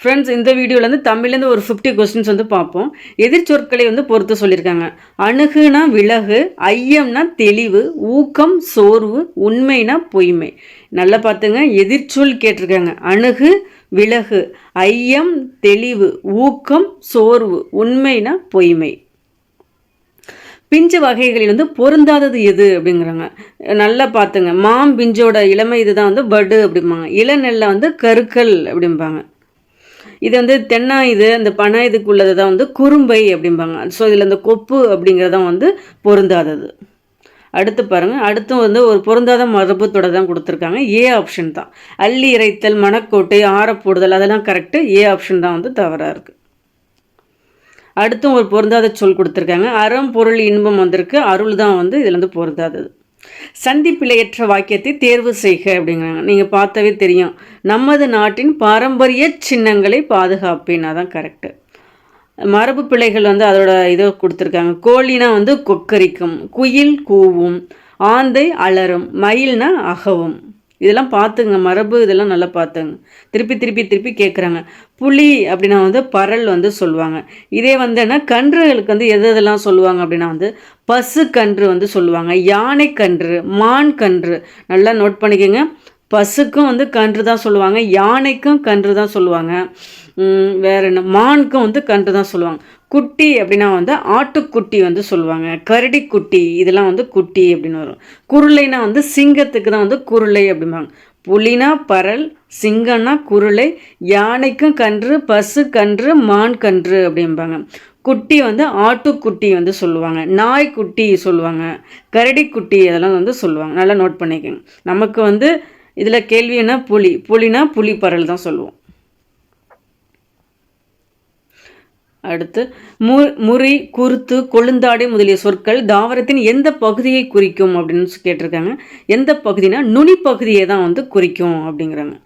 Friends இந்த வீடியோவில் வந்து தமிழ்லேருந்து ஒரு ஃபிஃப்டி கொஸ்டின்ஸ் வந்து பார்ப்போம். எதிர்ச்சொற்களை வந்து பொறுத்து சொல்லியிருக்காங்க. அணுகுனா விலகு ஐயம்னா தெளிவு ஊக்கம் சோர்வு உண்மைனா பொய்மை. நல்லா பார்த்துங்க. எதிர்ச்சொல் கேட்டிருக்காங்க. அணுகு விலகு ஐயம் தெளிவு ஊக்கம் சோர்வு உண்மைனா பொய்மை. பிஞ்சு வகைகளில் வந்து பொருந்தாதது எது அப்படிங்கிறாங்க. நல்லா பார்த்துங்க. மாம் பிஞ்சோட இளமை இதுதான் வந்து படு அப்படிம்பாங்க. இளநெல்லை வந்து கருக்கல் அப்படிம்பாங்க. இது வந்து தென்னா இது அந்த பனை இதுக்குள்ளது தான் வந்து குறும்பை அப்படிம்பாங்க. ஸோ இதில் இந்த கொப்பு அப்படிங்கிறதான் வந்து பொருந்தாதது. அடுத்து பாருங்கள் அடுத்தும் வந்து ஒரு பொருந்தாத மரபுத்தோட தான் கொடுத்துருக்காங்க. ஏ ஆப்ஷன் தான். அள்ளி இறைத்தல் மணக்கோட்டை ஆரப்போடுதல் அதெல்லாம் கரெக்டு ஏ ஆப்ஷன் தான் வந்து தவறாக இருக்குது அடுத்தும் ஒரு பொருந்தாத சொல் கொடுத்துருக்காங்க. அறம் பொருள் இன்பம் வந்திருக்கு. அருள் தான் வந்து இதில் வந்து பொருந்தாதது. சந்திப்பிழையற்ற வாக்கியத்தை தேர்வு செய்க அப்படிங்கிறாங்க. நீங்கள் பார்த்தாவே தெரியும். நமது நாட்டின் பாரம்பரிய சின்னங்களை பாதுகாப்பேன். அதான் கரெக்டு மரபு பிள்ளைகள் வந்து அதோட இதை கொடுத்துருக்காங்க. கோழினா வந்து கொக்கரிக்கும் குயில் கூவும் ஆந்தை அலறும் மயில்னா அகவும். இதெல்லாம் பார்த்துங்க மரபு இதெல்லாம் நல்லா பார்த்துங்க. திருப்பி திருப்பி திருப்பி கேட்குறாங்க புலி அப்படின்னா வந்து பரல் வந்து சொல்லுவாங்க. இதே வந்து என்ன கன்றுகளுக்கு வந்து எது எதெல்லாம் சொல்லுவாங்க அப்படின்னா வந்து பசு கன்று வந்து சொல்லுவாங்க. யானை கன்று மான் கன்று நல்லா நோட் பண்ணிக்கோங்க. பசுக்கும் வந்து கன்று தான் சொல்லுவாங்க. யானைக்கும் கன்று தான் சொல்லுவாங்க. வேற என்ன மானுக்கும் வந்து கன்று தான் சொல்லுவாங்க. குட்டி அப்படின்னா வந்து ஆட்டுக்குட்டி வந்து சொல்லுவாங்க. கரடி குட்டி இதெல்லாம் வந்து குட்டி அப்படின்னு வரும். குருளைனா வந்து சிங்கத்துக்கு தான் வந்து குருளை அப்படிம்பாங்க. புலினா பரல் சிங்கம்னா குருளை யானைக்கும் கன்று பசு கன்று மான் கன்று அப்படிம்பாங்க. குட்டி வந்து ஆட்டுக்குட்டி வந்து சொல்லுவாங்க. நாய்க்குட்டி சொல்லுவாங்க. கரடி குட்டி அதெல்லாம் வந்து சொல்லுவாங்க. நல்லா நோட் பண்ணிக்கோங்க. நமக்கு வந்து இதில் கேள்வி என்ன? புலி. புலினா புலி பரல் தான் சொல்லுவோம். அடுத்து மு முறி குருத்து கொழுந்தாடை முதலிய சொற்கள் தாவரத்தின் எந்த பகுதியை குறிக்கும் அப்படின்னு கேட்டிருக்காங்க. எந்த பகுதினா நுனி பகுதியை தான் வந்து குறிக்கும் அப்படிங்கிறாங்க.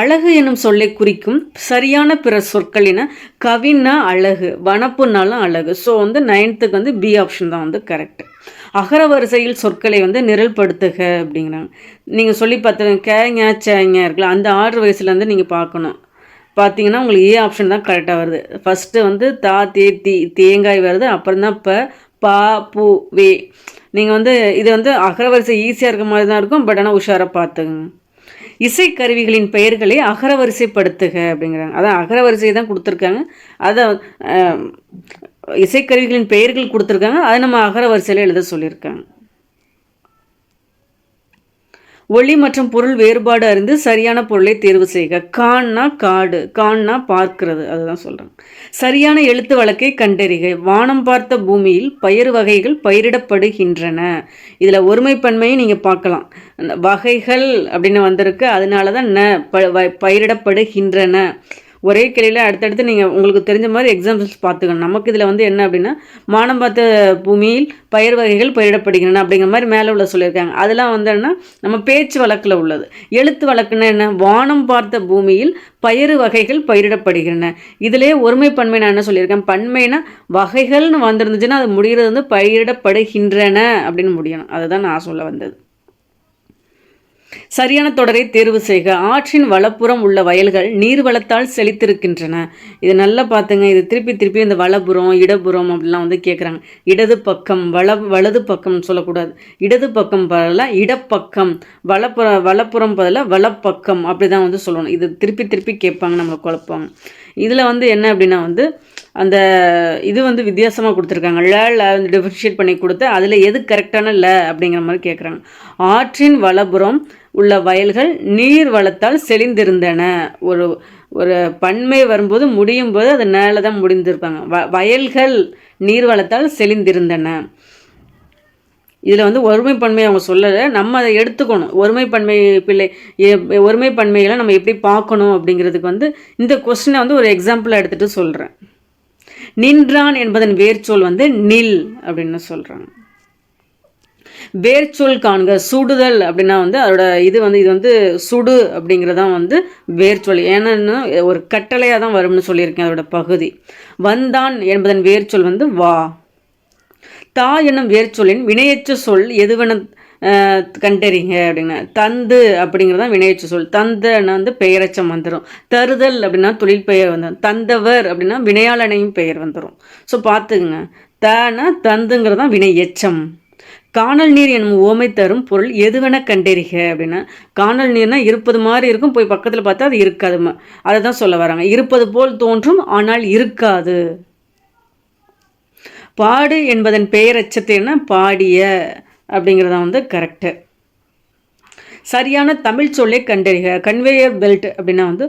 அழகு என்னும் சொல்லை குறிக்கும் சரியான பிற சொற்கள் என கவின்னா அழகு வனப்புனாலும் அழகு. ஸோ வந்து நைன்த்துக்கு வந்து பி ஆப்ஷன் தான் வந்து கரெக்ட் அகர வரிசையில் சொற்களை வந்து நிரல்படுத்துக அப்படிங்கிறாங்க. நீங்கள் சொல்லி பார்த்து கேங்க சேங்க இருக்கலாம் அந்த ஆர்டர் வரிசையில் வந்து நீங்கள் பார்க்கணும். பார்த்தீங்கன்னா உங்களுக்கு ஏ ஆப்ஷன் தான் கரெக்டாக வருது. ஃபஸ்ட்டு வந்து தா தே தி தேங்காய் வருது. அப்புறம் தான் ப பா பூ வே. நீங்கள் வந்து இது வந்து அகரவரிசை ஈஸியாக இருக்க மாதிரி தான் இருக்கும் பட் ஆனால் உஷாராக பார்த்துங்க இசைக்கருவிகளின் பெயர்களை அகரவரிசைப்படுத்துக அப்படிங்கிறாங்க. அதான் அகரவரிசை தான் கொடுத்துருக்காங்க. அதை இசைக்கருவிகளின் பெயர்கள் கொடுத்துருக்காங்க. அதை நம்ம அகரவரிசையில் எழுத சொல்லியிருக்காங்க. ஒளி மற்றும் பொருள் வேறுபாடு அறிந்து சரியான பொருளை தேர்வு செய்க. கான்னா காடு கான்னா பார்க்கிறது அதுதான் சொல்கிறேன் சரியான எழுத்து வழக்கை கண்டறிக. வானம் பார்த்த பூமியில் பயிர் வகைகள் பயிரிடப்படுகின்றன. இதில் ஒருமைப்பன்மையை நீங்கள் பார்க்கலாம். வகைகள் அப்படின்னு வந்திருக்கு. அதனால தான் ந ப பயிரிடப்படுகின்றன. ஒரே கிளையில் அடுத்தடுத்து நீங்கள் உங்களுக்கு தெரிஞ்ச மாதிரி எக்ஸாம்பிள்ஸ் பார்த்துக்கணும். நமக்கு இதில் வந்து என்ன அப்படின்னா மானம் பார்த்த பூமியில் பயிர் வகைகள் பயிரிடப்படுகின்றன அப்படிங்கிற மாதிரி மேலே உள்ள சொல்லியிருக்காங்க. அதெல்லாம் வந்து என்ன நம்ம பேச்சு வழக்கில் உள்ளது. எழுத்து வழக்குன்னா என்ன? வானம் பார்த்த பூமியில் பயிறு வகைகள் பயிரிடப்படுகின்றன. இதிலே ஒருமை பன்மை நான் என்ன சொல்லியிருக்கேன்? பன்மைனா வகைகள்னு வந்திருந்துச்சுன்னா அது முடிகிறது வந்து பயிரிடப்படுகின்றன அப்படின்னு முடியணும். அதுதான் நான் சொல்ல வந்தது. சரியான தொடரை தேர்வு செய்க. ஆற்றின் வலப்புறம் உள்ள வயல்கள் நீர் வளத்தால் செழித்திருக்கின்றன. இது நல்லா பார்த்துங்க இது திருப்பி திருப்பி இந்த வலப்புறம் இடப்புறம் அப்படிலாம் வந்து கேட்குறாங்க இடது பக்கம் வள வலது பக்கம் சொல்லக்கூடாது. இடது பக்கம் பதிலாக இடப்பக்கம். வலப்புற வலப்புறம் பதிலாக வலப்பக்கம் அப்படி தான் வந்து சொல்லணும். இது திருப்பி திருப்பி கேட்பாங்க நம்மளை குழப்பாங்க இதில் வந்து என்ன அப்படின்னா வந்து அந்த இது வந்து வித்தியாசமாக கொடுத்துருக்காங்க. ல ல வந்து டிஃபரன்ஷியேட் பண்ணி கொடுத்து அதில் எது கரெக்டான ல அப்படிங்கிற மாதிரி கேட்குறாங்க ஆற்றின் வலபுறம் உள்ள வயல்கள் நீர் வளத்தால் செழிந்திருந்தன. ஒரு ஒரு பன்மை வரும்போது முடியும் போது அது மேலே தான் முடிந்திருப்பாங்க. வ வயல்கள் நீர் வளத்தால் செழிந்திருந்தன. இதில் வந்து ஒருமைப்பன்மை அவங்க சொல்லலை. நம்ம அதை எடுத்துக்கணும். ஒருமைப்பன்மை பிள்ளை ஒருமைப்பன்மைகளை நம்ம எப்படி பார்க்கணும் அப்படிங்கிறதுக்கு வந்து இந்த கொஸ்டினை வந்து ஒரு எக்ஸாம்பிளாக எடுத்துகிட்டு சொல்கிறேன் நின்றான் என்பதன் வேர்ச்சொல் வந்து நில் அப்படின்னு சொல்கிறாங்க வேர்ச்சொல் காண்க சுடுதல் அப்படின்னா வந்து அதோட இது வந்து இது வந்து சுடு அப்படிங்கிறதான் வந்து வேர்ச்சொல். ஏன்னா ஒரு கட்டளையாக தான் வரும்னு சொல்லியிருக்கேன் அதோட பகுதி. வந்தான் என்பதன் வேர்ச்சொல் வந்து வா. தா என்னும் வேர்ச்சொல்லின் வினையற்ற சொல் எதுவென கண்டறிங்க அப்படின்னா தந்து அப்படிங்கிறது தான் சொல். தந்தன்னா வந்து பெயரச்சம் வந்துடும் தருதல் அப்படின்னா தொழில் பெயர் வந்துடும் தந்தவர் அப்படின்னா வினையாளனையும் பெயர் வந்துடும் ஸோ பார்த்துக்குங்க. தனா தந்துங்கிறது தான் வினை எச்சம் காணல் நீர் என்னும் ஓமை தரும் பொருள் எதுவென கண்டறிக அப்படின்னா காணல் நீர்னா இருப்பது மாதிரி இருக்கும் போய் பக்கத்தில் பார்த்தா அது இருக்காது அதை தான் சொல்ல வராங்க. இருப்பது போல் தோன்றும் ஆனால் இருக்காது. பாடு என்பதன் பெயர் என்ன? பாடிய அப்படிங்கிறத வந்து கரெக்டு சரியான தமிழ் சொல்லை கண்டறிக. கன்வேயர் பெல்ட் அப்படின்னா வந்து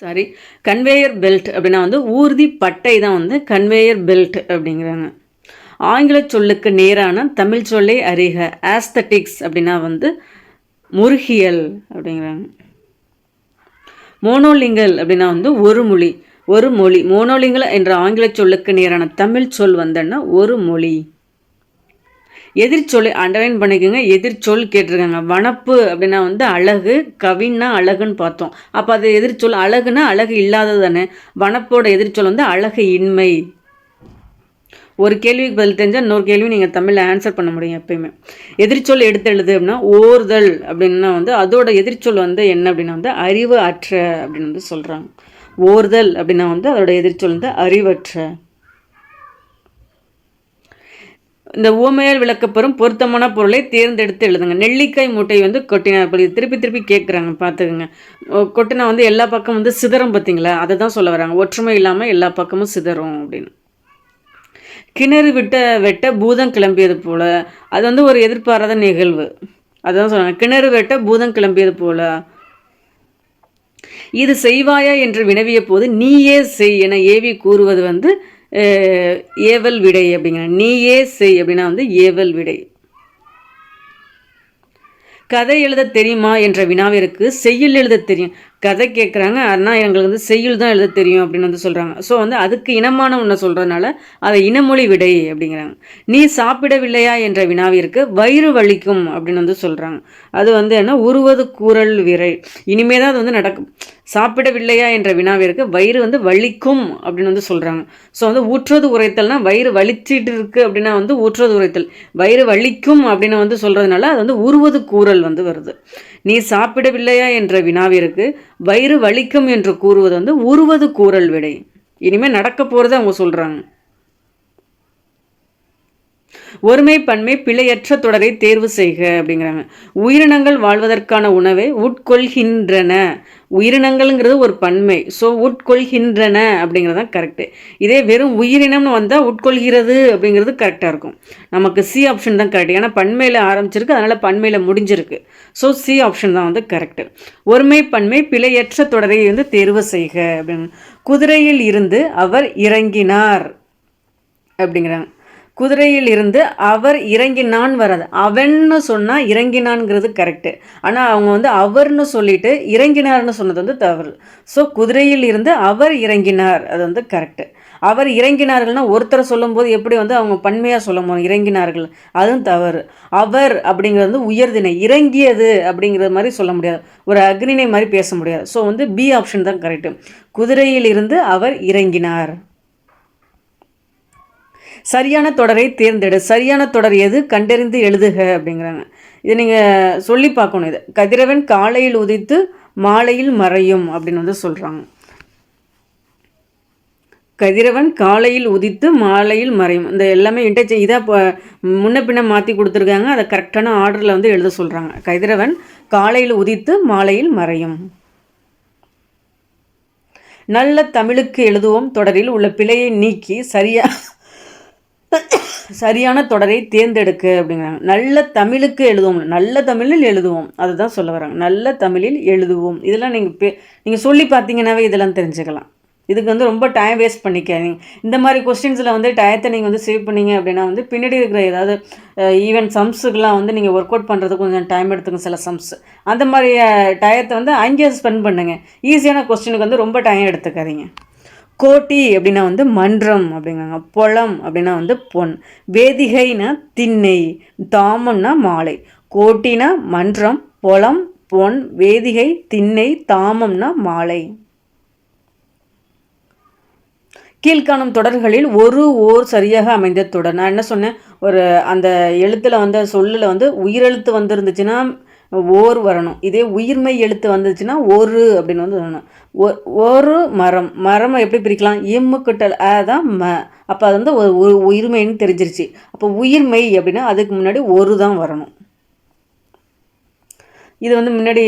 சாரி கன்வேயர் பெல்ட் அப்படின்னா வந்து ஊர்தி பட்டை தான் வந்து கன்வேயர் பெல்ட் அப்படிங்கிறாங்க. ஆங்கில சொல்லுக்கு நேரான தமிழ் சொல்லை அறிக. ஆஸ்தட்டிக்ஸ் அப்படின்னா வந்து முருகியல் அப்படிங்கிறாங்க. மோனோலிங்கல் அப்படின்னா வந்து ஒரு மொழி ஒரு மொழி. மோனோலிங்கல் என்ற ஆங்கில சொல்லுக்கு நேரான தமிழ் சொல் வந்தன்னா ஒரு மொழி. எதிர்ச்சொல் அண்டர்லைன் பண்ணிக்கோங்க எதிர்ச்சொல் கேட்டிருக்காங்க. வனப்பு அப்படின்னா வந்து அழகு கவின்னா அழகுன்னு பார்த்தோம். அப்போ அது எதிர்ச்சொல் அழகுனா அழகு இல்லாதது தானே? வனப்போட எதிர்ச்சொல் வந்து அழகு இன்மை. ஒரு கேள்விக்கு பதில் தெரிஞ்சால் இன்னொரு கேள்வி நீங்கள் தமிழில் ஆன்சர் பண்ண முடியும் எப்பயுமே. எதிர்ச்சொல் எடுத்து எழுது அப்படின்னா ஓர்தல் அப்படின்னா வந்து அதோட எதிர்ச்சொல் வந்து என்ன அப்படின்னா வந்து அறிவு அற்ற அப்படின்னு வந்து சொல்கிறாங்க ஓர்தல் அப்படின்னா வந்து அதோட எதிர்ச்சொல் வந்து அறிவற்ற. இந்த ஊமையால் விளக்கப்பெறும் பொருத்தமான பொருளை தேர்ந்தெடுத்து எழுதுங்க. நெல்லிக்காய் மூட்டை வந்து கொட்டினார் திருப்பி திருப்பி கேட்குறாங்க பார்த்துக்குங்க கொட்டினா வந்து எல்லா பக்கம் வந்து சிதறும் பார்த்தீங்களா அதை தான் சொல்ல வராங்க. ஒற்றுமை இல்லாமல் எல்லா பக்கமும் சிதறும் அப்படின்னு. கிணறு விட்ட வெட்ட பூதம் கிளம்பியது போல். அது வந்து ஒரு எதிர்பாராத நிகழ்வு. அதான் சொல்கிறாங்க கிணறு வெட்ட பூதம் கிளம்பியது போல். இது செய்வாயா என்று வினவிய போது நீயே செய் என ஏவி கூறுவது வந்து ஏவல் விடை அப்படிங்கிற நீயே செய் அப்படின்னா வந்து ஏவல் விடை. கதை எழுத தெரியுமா என்ற வினாவிற்கு செய்யுள் எழுத தெரியும். கதை கேட்குறாங்க ஆனால் எங்களுக்கு வந்து செய்யுள் தான் எழுத தெரியும் அப்படின்னு வந்து சொல்கிறாங்க ஸோ வந்து அதுக்கு இனமான ஒன்று சொல்கிறதுனால அதை இனமொழி விடை அப்படிங்கிறாங்க. நீ சாப்பிடவில்லையா என்ற வினாவிற்கு வயிறு வலிக்கும் அப்படின்னு வந்து சொல்கிறாங்க அது வந்து என்ன? உருவது கூறல் விரை. இனிமே தான் அது வந்து நடக்கும். சாப்பிடவில்லையா என்ற வினாவிற்கு வயிறு வந்து வலிக்கும் அப்படின்னு வந்து சொல்கிறாங்க ஸோ வந்து ஊற்றுவது உரைத்தல்னா வயிறு வலிச்சிட்டு இருக்குது அப்படின்னா வந்து ஊற்றுவது உரைத்தல். வயிறு வலிக்கும் அப்படின்னு வந்து சொல்கிறதுனால அது வந்து உருவது கூறல் வந்து வருது. நீ சாப்பிடவில்லையா என்ற வினாவிற்கு வயிறு வலிக்கும் என்று கூறுவது வந்து உருவது கூறல் விடை. இனிமேல் நடக்க போகிறத அவங்க சொல்கிறாங்க ஒருமை பன்மை பிழையற்ற தொடரை தேர்வு செய்க அப்படிங்கிறாங்க. உயிரினங்கள் வாழ்வதற்கான உணவை உட்கொள்கின்றன. உயிரினங்கள்ங்கிறது ஒரு பன்மை. ஸோ உட்கொள்கின்றன அப்படிங்கிறது தான் கரெக்டு இதே வெறும் உயிரினம்னு வந்தால் உட்கொள்கிறது அப்படிங்கிறது கரெக்டாக இருக்கும். நமக்கு சி ஆப்ஷன் தான் கரெக்ட் ஏன்னா பன்மையில் ஆரம்பிச்சிருக்கு அதனால் பன்மையில் முடிஞ்சிருக்கு. ஸோ சி ஆப்ஷன் தான் வந்து கரெக்டு ஒருமை பன்மை பிழையற்ற தொடரை வந்து தேர்வு செய்க அப்படின்னு. குதிரையில் இருந்து அவர் இறங்கினார் அப்படிங்கிறாங்க. குதிரையில் இருந்து அவர் இறங்கினான் வராது. அவன்னு சொன்னால் இறங்கினான்ங்கிறது கரெக்டு ஆனால் அவங்க வந்து அவர்னு சொல்லிட்டு இறங்கினார்னு சொன்னது வந்து தவறு. ஸோ குதிரையில் இருந்து அவர் இறங்கினார். அது வந்து கரெக்டு அவர் இறங்கினார்கள்னா ஒருத்தரை சொல்லும்போது எப்படி வந்து அவங்க பன்மையாக சொல்ல முடியும்? இறங்கினார்கள். அதுவும் தவறு. அவர் அப்படிங்கிறது வந்து உயர்தினை இறங்கியது அப்படிங்கிறது மாதிரி சொல்ல முடியாது. ஒரு அக்னினை மாதிரி பேச முடியாது. ஸோ வந்து பி ஆப்ஷன் தான் கரெக்டு குதிரையில் இருந்து அவர் இறங்கினார். சரியான தொடரை தேர்ந்தெடு. சரியான தொடர் எது? கண்டறிந்து எழுதுக அப்படிங்கிறாங்க. இதை நீங்கள் சொல்லி பார்க்கணும் இதை. கதிரவன் காலையில் உதித்து மாலையில் மறையும் அப்படின்னு வந்து சொல்கிறாங்க கதிரவன் காலையில் உதித்து மாலையில் மறையும். இந்த எல்லாமே இன்டர்ச்சே இதாக இப்போ முன்ன பின்ன மாற்றி கொடுத்துருக்காங்க. அதை கரெக்டான ஆர்டரில் வந்து எழுத சொல்கிறாங்க கதிரவன் காலையில் உதித்து மாலையில் மறையும். நல்ல தமிழுக்கு எழுதுவோம் தொடரில் உள்ள பிழையை நீக்கி சரியாக சரியான தொடரை தேர்ந்தெடுக்க அப்படிங்கிறாங்க. நல்ல தமிழுக்கு எழுதுவோம். நல்ல தமிழில் எழுதுவோம். அதுதான் சொல்ல வராங்க. நல்ல தமிழில் எழுதுவோம். இதெல்லாம் நீங்கள் பே நீங்கள் சொல்லி பார்த்தீங்கன்னாவே இதெல்லாம் தெரிஞ்சுக்கலாம். இதுக்கு வந்து ரொம்ப டைம் வேஸ்ட் பண்ணிக்காதீங்க. இந்த மாதிரி கொஸ்டின்ஸில் வந்து டயத்தை நீங்கள் வந்து சேவ் பண்ணீங்க அப்படின்னா வந்து பின்னாடி இருக்கிற ஏதாவது ஈவன் சம்ஸுக்கெலாம் வந்து நீங்கள் ஒர்க் அவுட் பண்ணுறதுக்கு கொஞ்சம் டைம் எடுத்துங்க சில சம்ஸ் அந்த மாதிரி டயத்தை வந்து அங்கேயே ஸ்பெண்ட் பண்ணுங்கள் ஈஸியான கொஸ்டினுக்கு வந்து ரொம்ப டைம் எடுத்துக்காதீங்க. கோட்டி அப்படின்னா வந்து மன்றம் அப்படிங்கிறாங்க. புலம் அப்படின்னா வந்து பொன். வேதிகைனா திண்ணை. தாமம்னா மாலை. கோட்டினா மன்றம் புலம் பொன் வேதிகை திண்ணை தாமம்னா மாலை. கீழ்காணும் தொடர்களில் ஒரு ஓர் சரியாக அமைந்த தொடர் நான் என்ன சொன்னேன்? ஒரு அந்த எழுத்தில் வந்த சொல்லில் வந்து உயிரெழுத்து வந்துருந்துச்சுன்னா ஓர் வரணும். இதே உயிர்மை எழுத்து வந்துச்சுன்னா ஒரு அப்படின்னு வந்து வரணும் ஒரு மரம். மரம் எப்படி பிரிக்கலாம்? எம்மு கிட்டல் அ தான் ம. அப்போ அது வந்து ஒரு உயிர்மைன்னு தெரிஞ்சிருச்சு. அப்போ உயிர்மை அப்படின்னா அதுக்கு முன்னாடி ஒரு தான் வரணும். இது வந்து முன்னாடி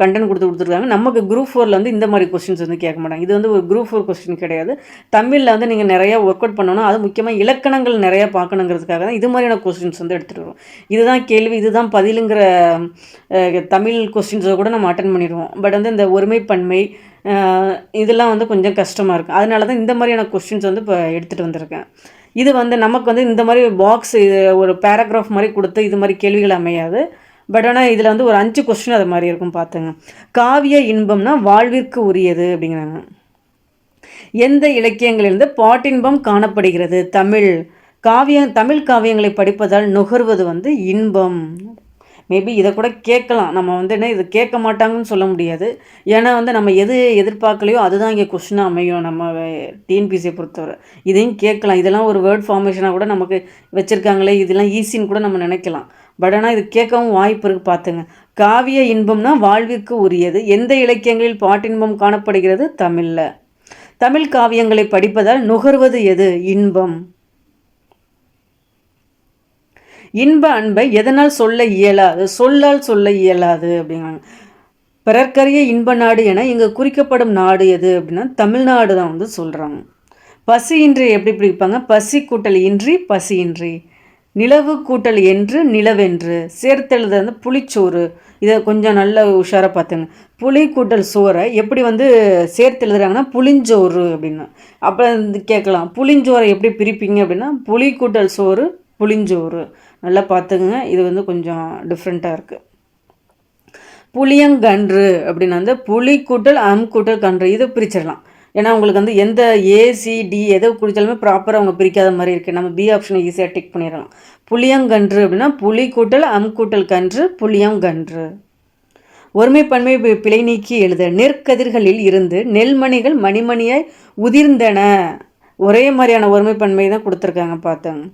கண்டென்ட் கொடுத்து கொடுத்துருக்காங்க. நமக்கு குரூப் ஃபோரில் வந்து இந்த மாதிரி கொஸ்டின்ஸ் வந்து கேட்க மாட்டாங்க. இது வந்து ஒரு குரூப் ஃபோர் கொஸ்டின் கிடையாது. தமிழில் வந்து நீங்கள் நிறையா ஒர்க் அவுட் பண்ணணும் அது முக்கியமாக இலக்கணங்கள் நிறையா பார்க்கணுங்கிறதுக்காக தான் இது மாதிரியான கொஸ்டின்ஸ் வந்து எடுத்துகிட்டு வரும் இதுதான் கேள்வி இதுதான் பதிலுங்கிற தமிழ் கொஸ்டின்ஸை கூட நம்ம அட்டன் பண்ணிடுவோம். பட் வந்து இந்த ஒருமைப்பன்மை இதெல்லாம் வந்து கொஞ்சம் கஷ்டமாக இருக்கும். அதனால தான் இந்த மாதிரியான கொஸ்டின்ஸ் வந்து இப்போ எடுத்துகிட்டு வந்திருக்கேன். இது வந்து நமக்கு வந்து இந்த மாதிரி பாக்ஸ் ஒரு பேராகிராஃப் மாதிரி கொடுத்து இது மாதிரி கேள்விகள் அமையாது. பட் ஆனால் இதில் வந்து ஒரு அஞ்சு கொஸ்டின் அது மாதிரி இருக்கும் பார்த்துங்க. காவிய இன்பம்னா வாழ்விற்கு உரியது அப்படிங்கிறாங்க. எந்த இலக்கியங்களிலிருந்து பாட்டின்பம் காணப்படுகிறது? தமிழ். காவிய தமிழ் காவியங்களை படிப்பதால் நுகர்வது வந்து இன்பம். மேபி இதை கூட கேட்கலாம். நம்ம வந்து என்ன இது கேட்க மாட்டாங்கன்னு சொல்ல முடியாது. ஏன்னா வந்து நம்ம எது எதிர்பார்க்கலையோ அதுதான் இங்கே கொஷினாக அமையும். நம்ம டிஎன்பிசியை பொறுத்தவரை. இதையும் கேட்கலாம். இதெல்லாம் ஒரு வேர்ட் ஃபார்மேஷனாக கூட நமக்கு வச்சுருக்காங்களே இதெல்லாம் ஈஸின்னு கூட நம்ம நினைக்கலாம். பட் ஆனால் இது கேட்கவும் வாய்ப்பு இருக்குது பார்த்துங்க. காவிய இன்பம்னா வாழ்விற்கு உரியது. எந்த இலக்கியங்களில் பாட்டின்பம் காணப்படுகிறது? தமிழில். தமிழ் காவியங்களை படிப்பதால் நுகர்வது எது? இன்பம். இன்ப அன்பை எதனால் சொல்ல இயலாது? சொல்லால் சொல்ல இயலாது அப்படிங்கிறாங்க. பிறர்க்கரிய இன்ப நாடு என இங்கே குறிக்கப்படும் நாடு எது அப்படின்னா தமிழ்நாடு தான் வந்து சொல்கிறாங்க பசியின்றி எப்படி பிடிப்பாங்க? பசி கூட்டல் இன்றி பசியின்றி. நிலவு கூட்டல் என்று நிலவென்று. சேர்த்தெழுத வந்து புளிச்சோறு. இதை கொஞ்சம் நல்ல உஷாராக பார்த்துங்க. புளி கூட்டல் சோறை எப்படி வந்து சேர்த்து எழுதுறாங்கன்னா புளிஞ்சோறு அப்படின்னு. அப்போ கேட்கலாம் புளிஞ்சோறை எப்படி பிரிப்பீங்க அப்படின்னா புளி கூட்டல் சோறு புளிஞ்சோறு. நல்லா பார்த்துங்க இது வந்து கொஞ்சம் டிஃப்ரெண்ட்டாக இருக்குது புளியங்கன்று அப்படின்னு வந்து புளி கூட்டல் அம் கூட்டல் கன்று. இதை பிரிச்சிடலாம். ஏன்னா உங்களுக்கு வந்து எந்த ஏசிடி எதை குடித்தாலுமே ப்ராப்பராக அவங்க பிரிக்காத மாதிரி இருக்குது நம்ம பி ஆப்ஷனை ஈஸியாக டிக் பண்ணிடலாம். புளியங்கன்று அப்படின்னா புளி கூட்டல் அம் கூட்டல் கன்று புளியங்கன்று ஒருமைப்பன்மை பிழை நீக்கி எழுத நெற்கதிர்களில் இருந்து நெல்மணிகள் மணிமணியாய் உதிர்ந்தன. ஒரே மாதிரியான ஒருமைப்பன்மை தான் கொடுத்துருக்காங்க பார்த்தேங்க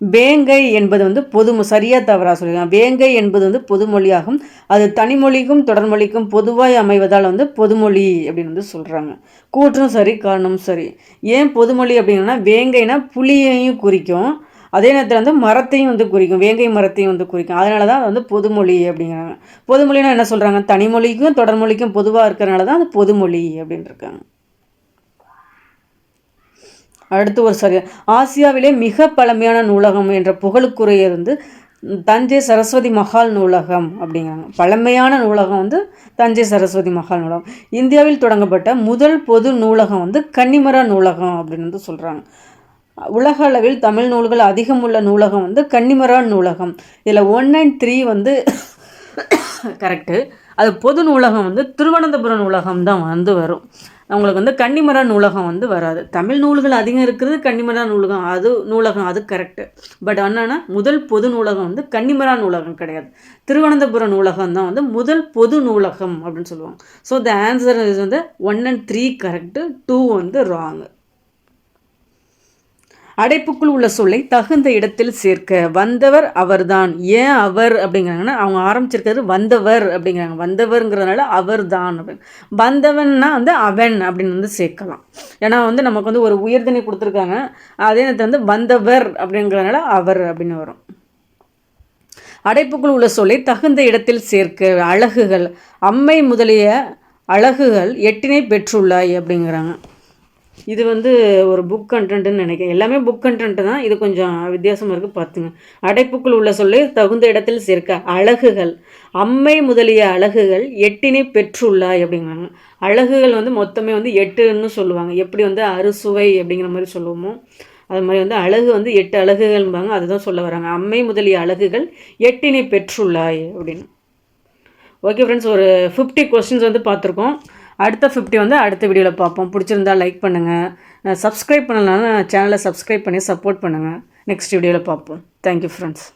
வேங்கை என்பது வந்து பொது சரியாக தவறாக சொல்லியிருக்காங்க. வேங்கை என்பது வந்து பொதுமொழியாகும். அது தனிமொழிக்கும் தொடர்மொழிக்கும் பொதுவாய் அமைவதால் வந்து பொதுமொழி அப்படின்னு வந்து சொல்கிறாங்க கூற்றும் சரி காரணமும் சரி. ஏன் பொதுமொழி அப்படின்னா வேங்கைனா புளியையும் குறிக்கும். அதே நேரத்தில் வந்து மரத்தையும் வந்து குறிக்கும். வேங்கை மரத்தையும் வந்து குறிக்கும். அதனால தான் அது வந்து பொதுமொழி அப்படிங்கிறாங்க. பொதுமொழினா என்ன சொல்கிறாங்க தனிமொழிக்கும் தொடர்மொழிக்கும் பொதுவாக இருக்கிறனால தான் அது பொதுமொழி அப்படின்னு இருக்காங்க. அடுத்து ஒரு சரி ஆசியாவிலே மிக பழமையான நூலகம் என்ற புகழுக்குரிய இருந்து தஞ்சை சரஸ்வதி மஹால் நூலகம் அப்படிங்கிறாங்க. பழமையான நூலகம் வந்து தஞ்சை சரஸ்வதி மஹால் நூலகம். இந்தியாவில் தொடங்கப்பட்ட முதல் பொது நூலகம் வந்து கன்னிமரா நூலகம் அப்படின்னு வந்து சொல்கிறாங்க உலக அளவில் தமிழ் நூல்கள் அதிகம் உள்ள நூலகம் வந்து கன்னிமரா நூலகம். இதில் ஒன் அண்ட் த்ரீ வந்து கரெக்டு அது பொது நூலகம் வந்து திருவனந்தபுரம் நூலகம் தான் வந்து வரும். அவங்களுக்கு வந்து கன்னிமரா நூலகம் வந்து வராது. தமிழ் நூல்கள் அதிகம் இருக்கிறது கன்னிமரா நூலகம். அது நூலகம் அது கரெக்டு பட் என்னென்னா முதல் பொது நூலகம் வந்து கன்னிமரா நூலகம் கிடையாது. திருவனந்தபுரம் நூலகம் தான் வந்து முதல் பொது நூலகம் அப்படின்னு சொல்லுவாங்க. ஸோ த ஆன்சர் இஸ் வந்து one and three correct two வந்து ராங்கு அடைப்புக்குள் உள்ள சொல்லை தகுந்த இடத்தில் சேர்க்க. வந்தவர் அவர்தான். ஏன் அவர் அப்படிங்கிறாங்கன்னா அவங்க ஆரம்பிச்சிருக்கிறது வந்தவர் அப்படிங்கிறாங்க. வந்தவர்ங்கிறதுனால அவர் தான் அப்படின்னு. வந்தவன்னா வந்து அவன் அப்படின்னு வந்து சேர்க்கலாம். ஏன்னா வந்து நமக்கு வந்து ஒரு உயர்தனை கொடுத்துருக்காங்க. அதே நேரத்தில் வந்து வந்தவர் அப்படிங்கிறதுனால அவர் அப்படின்னு வரும். அடைப்புக்குள் உள்ள சொல்லை தகுந்த இடத்தில் சேர்க்க. அழகுகள். அம்மை முதலிய அழகுகள் எட்டினை பெற்றுள்ளாய் அப்படிங்கிறாங்க. இது வந்து ஒரு புக் கண்டென்ட்னு நினைக்கிறேன். எல்லாமே புக் கண்டென்ட்டு தான். இது கொஞ்சம் வித்தியாசமாக இருக்குது பார்த்துங்க. அடைப்புக்குள் உள்ள சொல்லி தகுந்த இடத்தில் சேர்க்க அழகுகள். அம்மை முதலிய அழகுகள் எட்டினை பெற்றுள்ளாய் அப்படிங்கிறாங்க. அழகுகள் வந்து மொத்தமே வந்து எட்டுன்னு சொல்லுவாங்க. எப்படி வந்து அறுசுவை அப்படிங்கிற மாதிரி சொல்லுவோமோ அது மாதிரி வந்து அழகு வந்து எட்டு அழகுகள்பாங்க அதுதான் சொல்ல வராங்க. அம்மை முதலிய அழகுகள் எட்டினை பெற்றுள்ளாய் அப்படின்னு. ஓகே ஃப்ரெண்ட்ஸ் ஒரு ஃபிஃப்டி கொஸ்டின்ஸ் வந்து பார்த்துருக்கோம். அடுத்த ஃபிஃப்டி வந்து அடுத்த வீடியோவில் பார்ப்போம். பிடிச்சிருந்தா லைக் பண்ணுங்கள் சப்ஸ்கிரைப் பண்ணலன்னா சேனலை சப்ஸ்கிரைப் பண்ணி சப்போர்ட் பண்ணுங்கள் நெக்ஸ்ட் வீடியோவில் பார்ப்போம். Thank you friends